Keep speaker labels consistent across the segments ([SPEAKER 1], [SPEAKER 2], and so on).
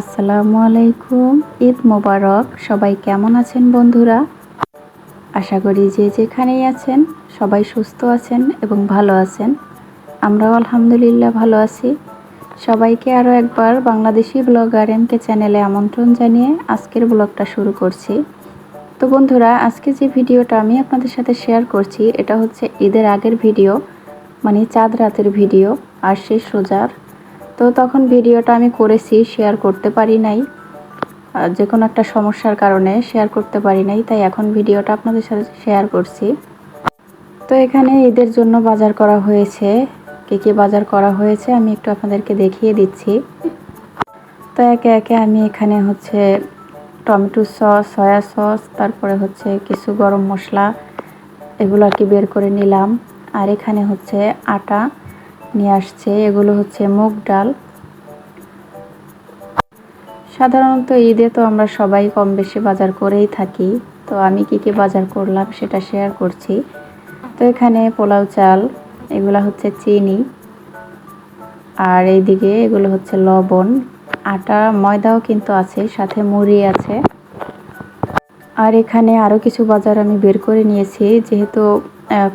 [SPEAKER 1] আসসালামু আলাইকুম, ঈদ মোবারক। সবাই কেমন আছেন বন্ধুরা? আশা করি যে যেখানেই আছেন, সবাই সুস্থ আছেন এবং ভালো আছেন। আমরাও আলহামদুলিল্লাহ ভালো আছি। সবাইকে আরও একবার বাংলাদেশি ব্লগার এমকে চ্যানেলে আমন্ত্রণ জানিয়ে আজকের ব্লগটা শুরু করছি। তো বন্ধুরা, আজকে যে ভিডিওটা আমি আপনাদের সাথে শেয়ার করছি, এটা হচ্ছে ঈদের আগের ভিডিও মানে চাঁদ রাতের ভিডিও, আর শেষ রোজার তো তখন ভিডিওটা আমি করেছি শেয়ার করতে পারি নাই। যে কোনো একটা সমস্যার কারণে শেয়ার করতে পারি নাই, তাই এখন ভিডিওটা আপনাদের সাথে শেয়ার করছি। তো এখানে ঈদের জন্য বাজার করা হয়েছে। কে কী বাজার করা হয়েছে আমি একটু আপনাদেরকে দেখিয়ে দিচ্ছি। তো একে একে আমি এখানে হচ্ছে টমেটো সস, সয়া সস, তারপরে হচ্ছে কিছু গরম মশলা, এগুলো আর কি বের করে নিলাম। আর এখানে হচ্ছে আটা। নিয়ে আসছে। এগুলো হচ্ছে মুগ ডাল। সাধারণত ঈদে তো আমরা সবাই কম বেশি বাজার করেই থাকি। তো আমি কি কি বাজার করলাম সেটা শেয়ার করছি। তো এখানে পোলাও চাল, এগুলো হচ্ছে চিনি। আর এইদিকে এগুলো হচ্ছে লবণ। আটা, ময়দাও কিন্তু আছে, সাথে মুড়ি আছে। আর এখানে আরও কিছু বাজার আমি বের করে নিয়েছি। যেহেতু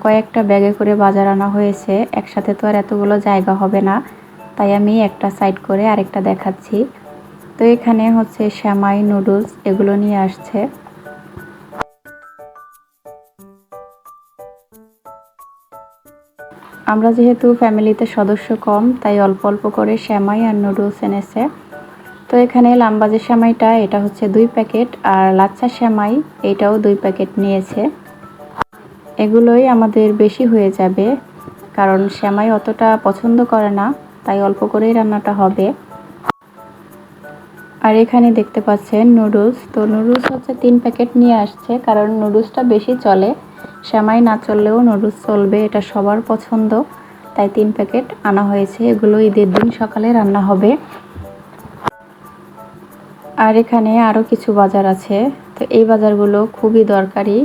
[SPEAKER 1] কয়েকটা ব্যাগে করে বাজার আনা হয়েছে। একসাথে তো আর এতগুলো জায়গা হবে না। তাই আমি একটা সাইড করে আরেকটা দেখাচ্ছি। তো এখানে হচ্ছে শ্যামাই নুডলস এগুলো নিয়ে আসছে। আমরা যেহেতু ফ্যামিলিতে সদস্য কম, তাই অল্প অল্প করে শ্যামাই আর নুডলস এনেছে। তো এখানে লাম্বাজের শ্যামাইটা এটা হচ্ছে দুই প্যাকেট, আর লাচ্ছা শ্যামাই এটাও দুই প্যাকেট নিয়েছে। এগুলোই আমাদের বেশি হয়ে যাবে, কারণ শ্যামাই অতটা পছন্দ করে না, তাই অল্প করেই রান্নাটা হবে। আর এখানে দেখতে পাচ্ছেন নুডলস। তো নুডলস হচ্ছে তিন প্যাকেট নিয়ে আসছে, কারণ নুডলসটা বেশি চলে। শ্যামাই না চললেও নুডলস চলবে, এটা সবার পছন্দ। তাই তিন প্যাকেট আনা হয়েছে, এগুলো ঈদের দিন সকালে রান্না হবে। আর এখানে আরও কিছু বাজার আছে, তো এই বাজারগুলো খুবই দরকারি।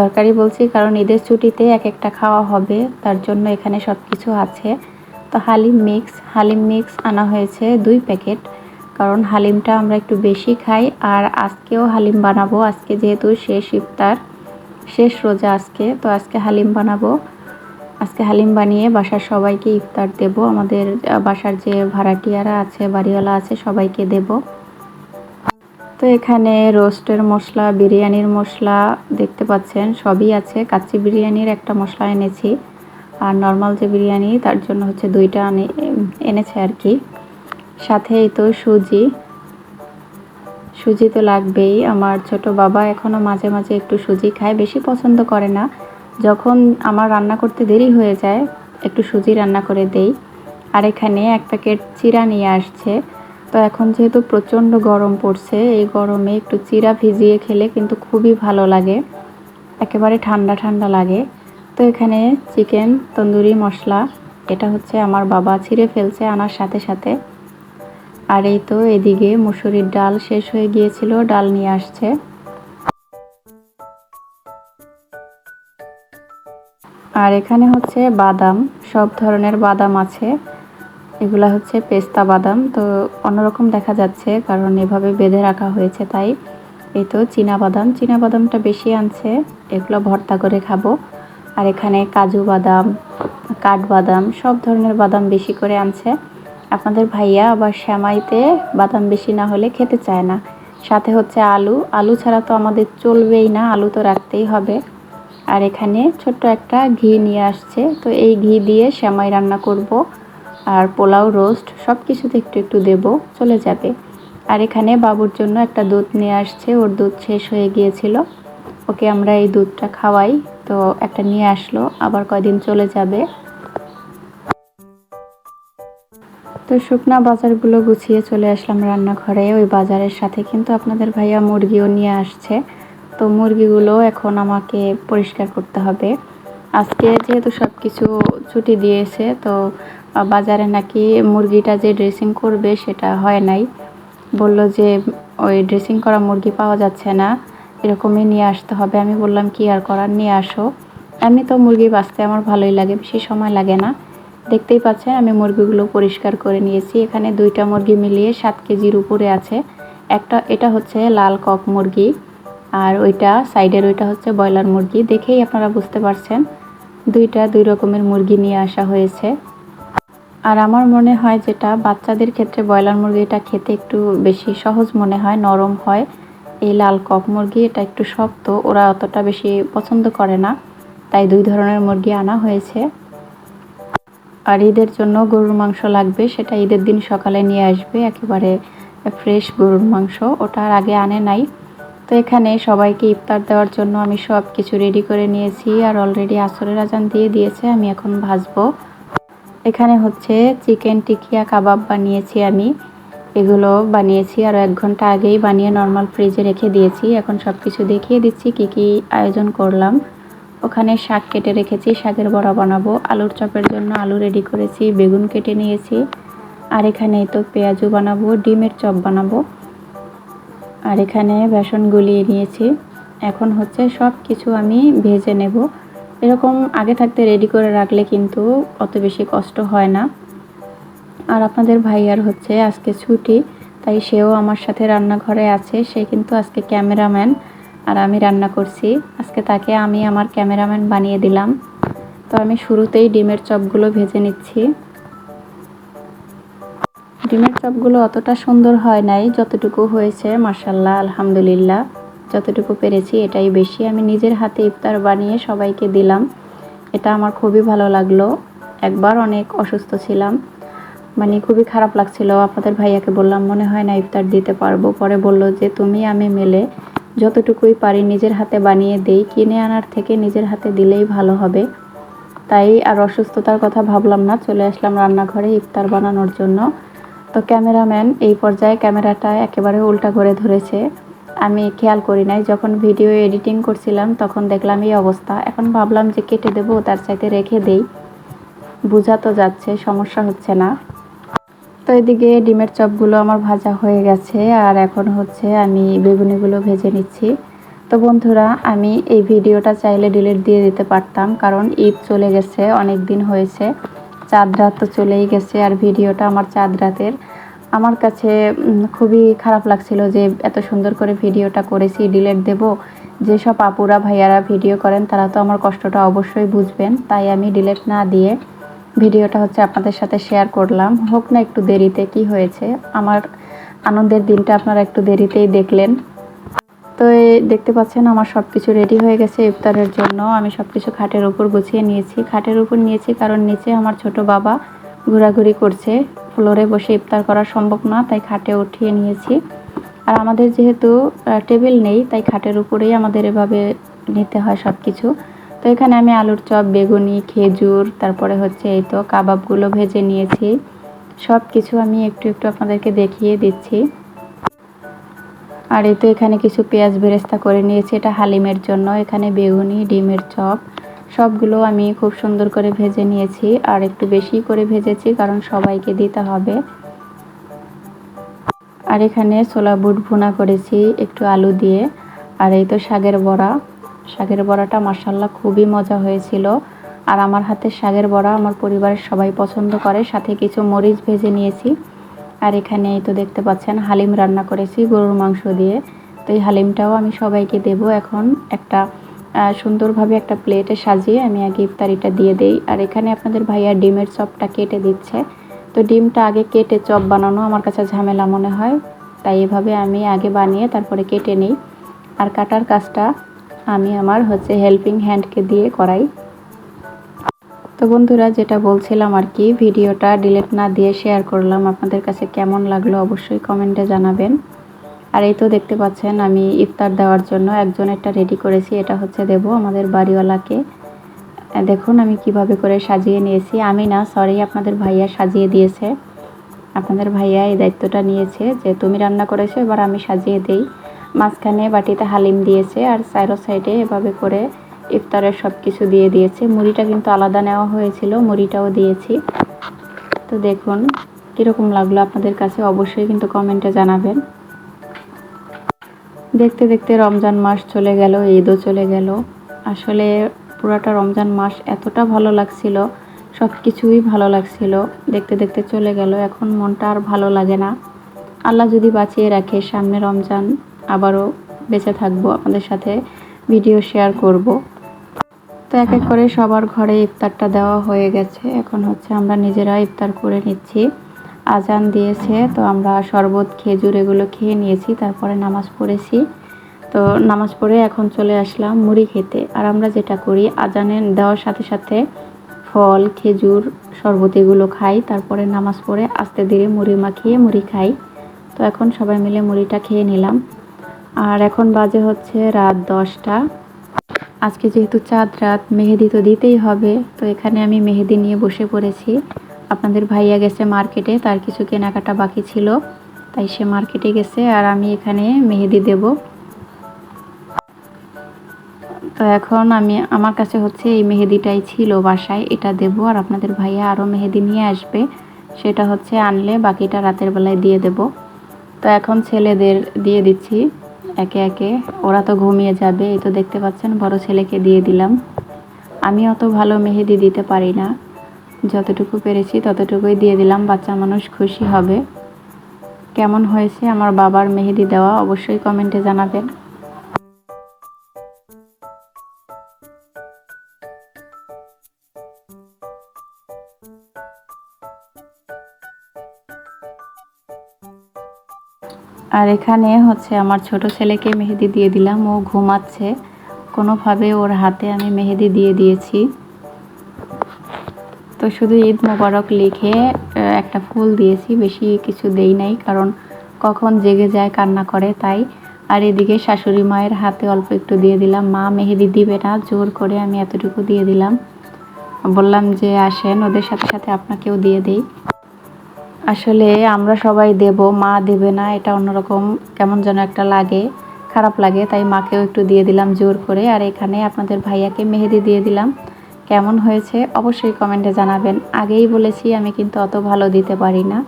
[SPEAKER 1] দরকারি বলছি, কারণ ঈদের ছুটিতে এক একটা খাওয়া হবে, তার জন্য এখানে সব কিছু আছে। তো হালিম মিক্স হালিম মিক্স আনা হয়েছে দুই প্যাকেট, কারণ হালিমটা আমরা একটু বেশি খাই, আর আজকেও হালিম বানাবো, আজকে যেহেতু শেষ ইফতার, শেষ রোজা আজকে, তো আজকে হালিম বানাবো। আজকে হালিম বানিয়ে বাসার সবাইকে ইফতার দেব, আমাদের বাসার যে ভাড়াটিয়ারা আছে, বাড়িওয়ালা আছে, সবাইকে দেব। তো এখানে রোস্টের মশলা, বিরিয়ানির মশলা দেখতে পাচ্ছেন, সবই আছে। কাচ্চি বিরিয়ানির একটা মশলা এনেছি। আর নর্মাল যে বিরিয়ানি, তার জন্য হচ্ছে দুইটা এনেছে আর কি। সাথে তো সুজি। সুজি তো লাগবেই। আমার ছোট বাবা এখনও মাঝে মাঝে একটু সুজি খায়, বেশি পছন্দ করে না। যখন আমার রান্না করতে দেরি হয়ে যায়, একটু সুজি রান্না করে দেই। আর এখানে এক প্যাকেট চিরা নিয়ে আসছে। তো এখন যেহেতু প্রচণ্ড গরম পড়ছে, এই গরমে একটু চিরা ভিজিয়ে খেলে কিন্তু খুবই ভালো লাগে। একেবারে ঠান্ডা ঠান্ডা লাগে। তো এখানে চিকেন, তন্দুরি মশলা, এটা হচ্ছে আমার বাবা ছিঁড়ে ফেলছে আনার সাথে সাথে। আর এই তো এদিকে মুসুরির ডাল শেষ হয়ে গিয়েছিল, ডাল নিয়ে আসছে। আর এখানে হচ্ছে বাদাম, সব ধরনের বাদাম আছে। এগুলা হচ্ছে পেস্তা বাদাম। তো অন্যরকম দেখা যাচ্ছে, কারণ এভাবে বেঁধে রাখা হয়েছে তাই। এই তো চীনা বাদাম। চীনা বাদামটা বেশি আনছে, এগুলো ভর্তা করে খাব। আর এখানে কাজু বাদাম কাঠবাদাম সব ধরনের বাদাম বেশি করে আনছে। আপনাদের ভাইয়া আবার শ্যামাইতে বাদাম বেশি না হলে খেতে চায় না। সাথে হচ্ছে আলু। আলু ছাড়া তো আমাদের চলবেই না, আলু তো রাখতেই হবে। আর এখানে ছোট্ট একটা ঘি নিয়ে আসছে। তো এই ঘি দিয়ে শ্যামাই রান্না করব। আর পোলাও রোস্ট সব কিছুতে একটু একটু দেব, চলে যাবে। আর এখানে বাবুর জন্য একটা দুধ নিয়ে আসছে, ওর দুধ শেষ হয়ে গিয়েছিল। ওকে আমরা এই দুধটা খাওয়াই, তো একটা নিয়ে আসলো, আবার কয়দিন চলে যাবে। তো শুকনা বাজারগুলো গুছিয়ে চলে আসলাম রান্নাঘরে, ওই বাজারের সাথে। কিন্তু আপনাদের ভাইয়া মুরগিও নিয়ে আসছে, তো মুরগিগুলো এখন আমাকে পরিষ্কার করতে হবে। আজকে যেহেতু সব কিছু ছুটি দিয়েছে, তো বাজারে নাকি মুরগিটা যে ড্রেসিং করবে সেটা হয় নাই। বলল যে, ওই ড্রেসিং করা মুরগি পাওয়া যাচ্ছে না, এরকমই নিয়ে আসতে হবে। আমি বললাম, কি আর করার, নিয়ে আসো। আমি তো মুরগি বাঁচতে আমার ভালোই লাগে, বেশি সময় লাগে না। দেখতেই পাচ্ছেন, আমি মুরগিগুলো পরিষ্কার করে নিয়েছি। এখানে দুইটা মুরগি মিলিয়ে সাত কেজির উপরে আছে। একটা, এটা হচ্ছে লাল কক মুরগি, আর ওইটা সাইডের ওইটা হচ্ছে ব্রয়লার মুরগি। দেখেই আপনারা বুঝতে পারছেন, দুইটা দুই রকমের মুরগি নিয়ে আসা হয়েছে। আর আমার মনে হয় যেটা বাচ্চাদের ক্ষেত্রে ব্রয়লার মুরগিটা খেতে একটু বেশি সহজ মনে হয়, নরম হয়। এই লাল কক মুরগি, এটা একটু শক্ত, ওরা অতটা বেশি পছন্দ করে না। তাই দুই ধরনের মুরগি আনা হয়েছে। আর ঈদের জন্য গরুর মাংস লাগবে, সেটা ঈদের দিন সকালে নিয়ে আসবে, একেবারে ফ্রেশ গরুর মাংস। ওটা আর আগে আনে নাই। তো এখানে সবাইকে ইফতার দেওয়ার জন্য আমি সব কিছু রেডি করে নিয়েছি, আর অলরেডি আসরের আজান দিয়ে দিয়েছে, আমি এখন ভাজবো। এখানে হচ্ছে চিকেন টিকিয়া কাবাব বানিয়েছি আমি। এগুলো বানিয়েছি, আর এক ঘণ্টা আগেই বানিয়ে নর্মাল ফ্রিজে রেখে দিয়েছি। এখন সব কিছু দেখিয়ে দিচ্ছি, কি কি আয়োজন করলাম। ওখানে শাক কেটে রেখেছি, শাকের বড়া বানাবো। আলুর চপের জন্য আলু রেডি করেছি, বেগুন কেটে নিয়েছি। আর এখানে তো পেঁয়াজু বানাবো, ডিমের চপ বানাবো। আর এখানে বেসন গুলিয়ে নিয়েছি। এখন হচ্ছে সব কিছু আমি ভেজে নেব। এরকম আগে থাকতে রেডি করে রাখলে কিন্তু অত বেশি কষ্ট হয় না। আর আপনাদের ভাইয়ার হচ্ছে আজকে ছুটি, তাই সেও আমার সাথে রান্নাঘরে আছে, সে কিন্তু আজকে ক্যামেরাম্যান আর আমি রান্না করছি। আজকে তাকে আমি আমার ক্যামেরাম্যান বানিয়ে দিলাম। তো আমি শুরুতেই ডিমের চপগুলো ভেজে নিচ্ছি। ডিমের চপগুলো অতটা সুন্দর হয় নাই, যতটুকু হয়েছে মার্শাল্লাহ আলহামদুলিল্লাহ। যতটুকু পেরেছি, এটাই বেশি। আমি নিজের হাতে ইফতার বানিয়ে সবাইকে দিলাম। এটা আমার খুবই ভালো লাগল। একবার অনেক অসুস্থ ছিলাম। মানে খুবই খারাপ লাগছিল। আপনাদের ভাইয়াকে বললাম, মনে হয় না ইফতার দিতে পারব। পরে বলল যে, তুমি, আমি মেলে যতটুকুই পারি নিজের হাতে বানিয়ে দেই। কিনে আনার থেকে নিজের হাতে দিলেই ভালো হবে। তাই আর অসুস্থতার কথা ভাবলাম না। চলে আসলাম রান্নাঘরে ইফতার বানানোর জন্য। তো ক্যামেরাম্যান এই পর্যায়ে ক্যামেরাটা একেবারে উল্টা করে ধরেছে। আমি খেয়াল করি নাই। যখন ভিডিও এডিটিং করছিলাম, তখন দেখলাম এই অবস্থা। এখন ভাবলাম যে কেটে দেবো, তার চাইতে রেখে দেই। বোঝা তো যাচ্ছে, সমস্যা হচ্ছে না। তো এদিকে ডিমের চপগুলো আমার ভাজা হয়ে গেছে, আর এখন হচ্ছে আমি বেগুনিগুলো ভেজে নিচ্ছি। তো বন্ধুরা, আমি এই ভিডিওটা চাইলে ডিলিট দিয়ে দিতে পারতাম, কারণ ঈদ চলে গেছে অনেক দিন হয়েছে। চাঁদ রাত তো চলেই গেছে, আর ভিডিওটা আমার চাঁদ রাতের। আমার কাছে খুবই খারাপ লাগছিল যে এত সুন্দর করে ভিডিওটা করেছি ডিলেট দেব। যেসব আপুরা, ভাইয়ারা ভিডিও করেন, তারা তো আমার কষ্টটা অবশ্যই বুঝবেন। তাই আমি ডিলেট না দিয়ে ভিডিওটা হচ্ছে আপনাদের সাথে শেয়ার করলাম। হোক না একটু দেরিতে কি হয়েছে, আমার আনন্দের দিনটা আপনারা একটু দেরিতেই দেখলেন। তো দেখতে পাচ্ছেন, আমার সব কিছু রেডি হয়ে গেছে ইফতারের জন্য। আমি সব কিছু খাটের উপর গুছিয়ে নিয়েছি। খাটের উপর নিয়েছি কারণ নিচে আমার ছোট বাবা ঘোরাঘুরি করছে। ফ্লোরে বসে ইফতার করা সম্ভব না, তাই খাটে উঠিয়ে নিয়েছি। আর আমাদের যেহেতু টেবিল নেই, তাই খাটের উপরেই আমাদের এভাবে নিতে হয় সব কিছু তো এখানে আমি আলুর চপ, বেগুনি, খেজুর, তারপরে হচ্ছে এই তো কাবাবগুলো ভেজে নিয়েছি। সব কিছু আমি একটু একটু আপনাদেরকে দেখিয়ে দিচ্ছি। আর এই তো এখানে কিছু পেঁয়াজ বেরেস্তা করে নিয়েছি, এটা হালিমের জন্য। এখানে বেগুনি, ডিমের চপ সবগুলো আমি খুব সুন্দর করে ভেজে নিয়েছি আর একটু বেশি করে ভেজেছি কারণ সবাইকে দিতে হবে। আর এখানে ছোলা বুট ভুনা করেছি একটু আলু দিয়ে। আর এই তো শাগের বড়া। শাগের বড়াটা মার্শাল্লাহ খুবই মজা হয়েছিল। আর আমার হাতে শাগের বড়া আমার পরিবারের সবাই পছন্দ করে, সাথে কিছু মরিচ ভেজে নিয়েছি। আর এখানে এই তো দেখতে পাচ্ছেন হালিম রান্না করেছি গরুর মাংস দিয়ে। তো এই হালিমটাও আমি সবাইকে দেব। এখন একটা সুন্দরভাবে একটা প্লেটে সাজিয়ে আমি আগে ইফতারিটা দিয়ে দেই। আর এখানে আপনাদের ভাইয়া ডিমের চপটা কেটে দিচ্ছে। তো ডিমটা আগে কেটে চপ বানানো আমার কাছে ঝামেলা মনে হয়। তাই এভাবে আমি আগে বানিয়ে তারপরে কেটে নিই। আর কাটার কাজটা আমি আমার হচ্ছে হেল্পিং হ্যান্ডকে দিয়ে করাই। তো বন্ধুরা, যেটা বলছিলাম আর কি, ভিডিওটা ডিলেট না দিয়ে শেয়ার করলাম। আপনাদের কাছে কেমন লাগল অবশ্যই কমেন্টে জানাবেন। আর এই তো দেখতে পাচ্ছেন, আমি ইফতার দেওয়ার জন্য একজন একটা রেডি করেছি, এটা হচ্ছে দেব আমাদের বাড়িওয়ালাকে। দেখুন আমি কীভাবে করে সাজিয়ে নিয়েছি। আমি না সরি আপনাদের ভাইয়া সাজিয়ে দিয়েছে। আপনাদের ভাইয়া এই দায়িত্বটা নিয়েছে যে তুমি রান্না করেছ, এবার আমি সাজিয়ে দেই। মাঝখানে বাটিতে হালিম দিয়েছে আর সাইরো সাইডে এভাবে করে ইফতারের সব কিছু দিয়ে দিয়েছে। মুড়িটা কিন্তু আলাদা নেওয়া হয়েছিল, মুড়িটাও দিয়েছি। তো দেখুন, কীরকম লাগল আপনাদের কাছে অবশ্যই কিন্তু কমেন্টে জানাবেন। দেখতে দেখতে রমজান মাস চলে গেল, ঈদও চলে গেল। আসলে পুরাটা রমজান মাস এতটা ভালো লাগছিল সব কিছুই ভালো লাগছিল। দেখতে দেখতে চলে গেল, এখন মনটা আর ভালো লাগে না। আল্লাহ যদি বাঁচিয়ে রাখে, সামনে রমজান আবারও বেঁচে থাকব, আপনাদের সাথে ভিডিও শেয়ার করব। তো এক এক করে সবার ঘরে ইফতারটা দেওয়া হয়ে গেছে, এখন হচ্ছে আমরা নিজেরা ইফতার করে নিচ্ছি। আজান দিয়েছে, তো আমরা শরবত, খেজুর এগুলো খেয়ে নিয়েছি, তারপরে নামাজ পড়েছি। তো নামাজ পড়ে এখন চলে আসলাম মুড়ি খেতে। আর আমরা যেটা করি আজানের দেওয়ার সাথে সাথে ফল, খেজুর, শরবত এগুলো খাই, তারপরে নামাজ পড়ে আস্তে ধীরে মুড়ি মাখিয়ে মুড়ি খাই। তো এখন সবাই মিলে মুড়িটা খেয়ে নিলাম। আর এখন বাজে হচ্ছে রাত দশটা। আজকে যেহেতু চাঁদ রাত, মেহেদি তো দিতেই হবে, তো এখানে আমি মেহেদি নিয়ে বসে পড়েছি। আপনাদের ভাইয়া গেছে মার্কেটে, তার কিছু কেনাকাটা বাকি ছিল, তাই সে মার্কেটে গেছে আর আমি এখানে মেহেদি দেব। তো এখন আমি, আমার কাছে হচ্ছে এই মেহেদিটাই ছিল বাসায়, এটা দেব আর আপনাদের ভাইয়া আরও মেহেদি নিয়ে আসবে, সেটা হচ্ছে আনলে বাকিটা রাতের বেলায় দিয়ে দেব। তো এখন ছেলেদের দিয়ে দিচ্ছি, একে একে, ওরা তো ঘুমিয়ে যাবে, এই তো দেখতে পাচ্ছেন বড় ছেলেকে দিয়ে দিলাম। আমি অত ভালো মেহেদি দিতে পারি না। যতটুকু পেরেছি ততটুকুই দিয়ে দিলাম, বাচ্চা মানুষ খুশি হবে। কেমন হয়েছে আমার বাবার মেহেদি দেওয়া অবশ্যই কমেন্টে জানাবেন। আর এখানে হচ্ছে আমার ছোট ছেলেকে মেহেদি দিয়ে দিলাম, ও ঘুমাচ্ছে। কোনোভাবে ওর হাতে আমি মেহেদি দিয়ে দিয়েছি। তো শুধু ঈদ মোবারক লিখে একটা ফুল দিয়েছি, বেশি কিছু দেই নাই, কারণ কখন জেগে যায়, কান্না করে, তাই। আর এদিকে শাশুড়ি মায়ের হাতে অল্প একটু দিয়ে দিলাম। মা মেহেদি দিবে না, জোর করে আমি এতটুকু দিয়ে দিলাম। বললাম যে আসেন, ওদের সাথে সাথে আপনাকেও দিয়ে দেই। আসলে আমরা সবাই দেব, মা দেবে না, এটা অন্যরকম কেমন যেন একটা লাগে, খারাপ লাগে, তাই মাকেও একটু দিয়ে দিলাম জোর করে। আর এখানে আপনাদের ভাইয়াকে মেহেদি দিয়ে দিলাম। কেমন হয়েছে অবশ্যই কমেন্টে জানাবেন। আগেই বলেছি আমি কিন্তু অত ভালো দিতে পারি না।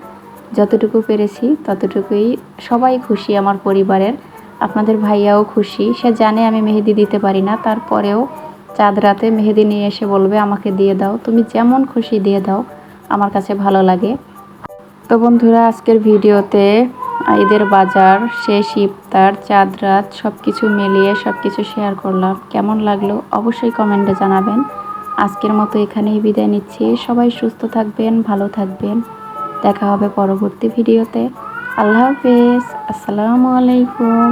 [SPEAKER 1] যতটুকু পেরেছি ততটুকুই। সবাই খুশি আমার পরিবারের। আপনাদের ভাইয়াও খুশি। সে জানে আমি মেহেদি দিতে পারি না। তারপরেও চাঁদ রাতে মেহেদি নিয়ে এসে বলবে, আমাকে দিয়ে দাও। তুমি যেমন খুশি দিয়ে দাও। আমার কাছে ভালো লাগে। তো বন্ধুরা, আজকের ভিডিওতে ঈদের বাজার, শেষ ইফতার, চাঁদ রাত সব কিছু মিলিয়ে সব কিছু শেয়ার করলাম। কেমন লাগল অবশ্যই কমেন্টে জানাবেন। আজকের মতো এখানেই বিদায় নিচ্ছি। সবাই সুস্থ থাকবেন, ভালো থাকবেন। দেখা হবে পরবর্তী ভিডিওতে। আল্লাহ হাফেজ। আসসালামু আলাইকুম।